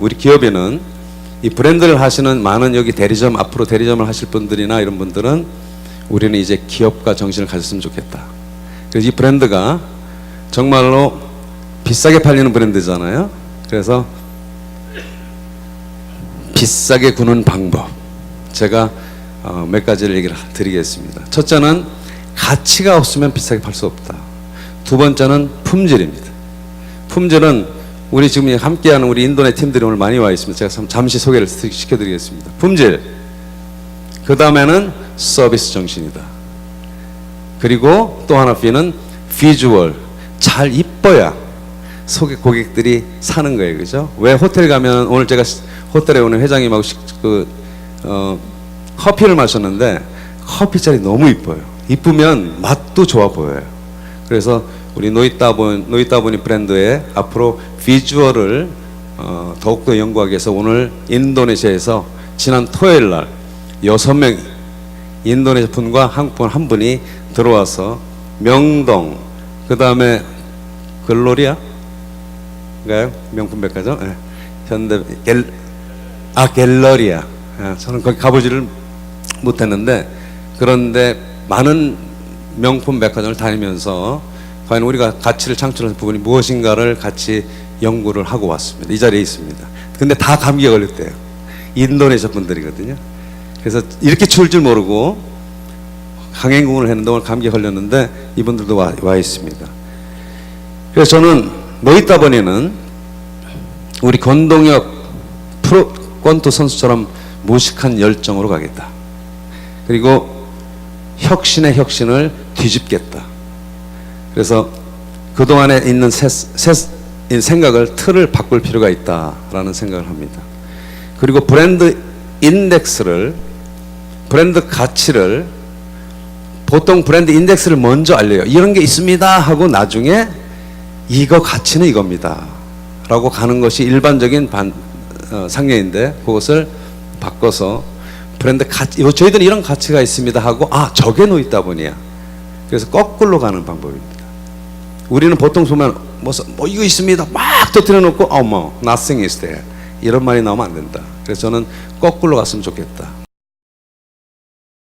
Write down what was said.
우리 기업에는 이 브랜드를 하시는 많은 여기 대리점 앞으로 대리점을 하실 분들이나 이런 분들은 우리는 이제 기업가 정신을 가졌으면 좋겠다. 그래서 이 브랜드가 정말로 비싸게 팔리는 브랜드잖아요. 그래서 비싸게 구는 방법 제가 어, 몇 가지를 얘기를 드리겠습니다. 첫째는 가치가 없으면 비싸게 팔 수 없다. 두 번째는 품질입니다. 품질은 우리 지금 함께하는 우리 인도네 팀들이 오늘 많이 와 있습니다. 제가 잠시 소개를 시켜드리겠습니다. 품질. 그 다음에는 서비스 정신이다. 그리고 또 하나 B는 비주얼. 잘 이뻐야 소개 고객들이 사는 거예요, 그죠? 왜 호텔 가면 오늘 제가 호텔에 오는 회장님하고 식- 그 어, 커피를 마셨는데 커피 잔이 너무 이뻐요. 이쁘면 맛도 좋아 보여요. 그래서 우리 노이따본 노이따보니 브랜드의 앞으로 비주얼을 어, 더욱더 연구하기 위해서 오늘 인도네시아에서 지난 토요일 날 여섯 명 인도네시아 분과 한국 분한 분이 들어와서 명동 그 다음에 글로리아? 가요? 명품 백화점? 예. 현대 갤, 아 갤러리아. 예, 저는 거기 가보지를 못했는데 그런데 많은 명품 백화점을 다니면서 과연 우리가 가치를 창출하는 부분이 무엇인가를 같이 연구를 하고 왔습니다. 이 자리에 있습니다. 근데 다 감기에 걸렸대요. 인도네시아 분들이거든요. 그래서 이렇게 추울 줄 모르고 강행군을 했는데 오늘 감기에 걸렸는데 이분들도 와, 와 있습니다. 그래서 저는 노이따번에는 우리 권동혁 프로 권투 선수처럼 무식한 열정으로 가겠다. 그리고 혁신의 혁신을 뒤집겠다. 그래서 그동안에 있는 새, 새, 이 생각을 틀을 바꿀 필요가 있다라는 생각을 합니다. 그리고 브랜드 인덱스를 브랜드 가치를 보통 브랜드 인덱스를 먼저 알려요. 이런 게 있습니다 하고 나중에 이거 가치는 이겁니다. 라고 가는 것이 일반적인 반, 어, 상례인데 그것을 바꿔서 브랜드 가치, 저희들은 이런 가치가 있습니다 하고 아, 저게 놓있다 보니야. 그래서 거꾸로 가는 방법입니다. 우리는 보통 보면 뭐, 서- 뭐 이거 있습니다. 막 터뜨려 놓고 어머, nothing is there. 이런 말이 나오면 안 된다. 그래서 저는 거꾸로 갔으면 좋겠다.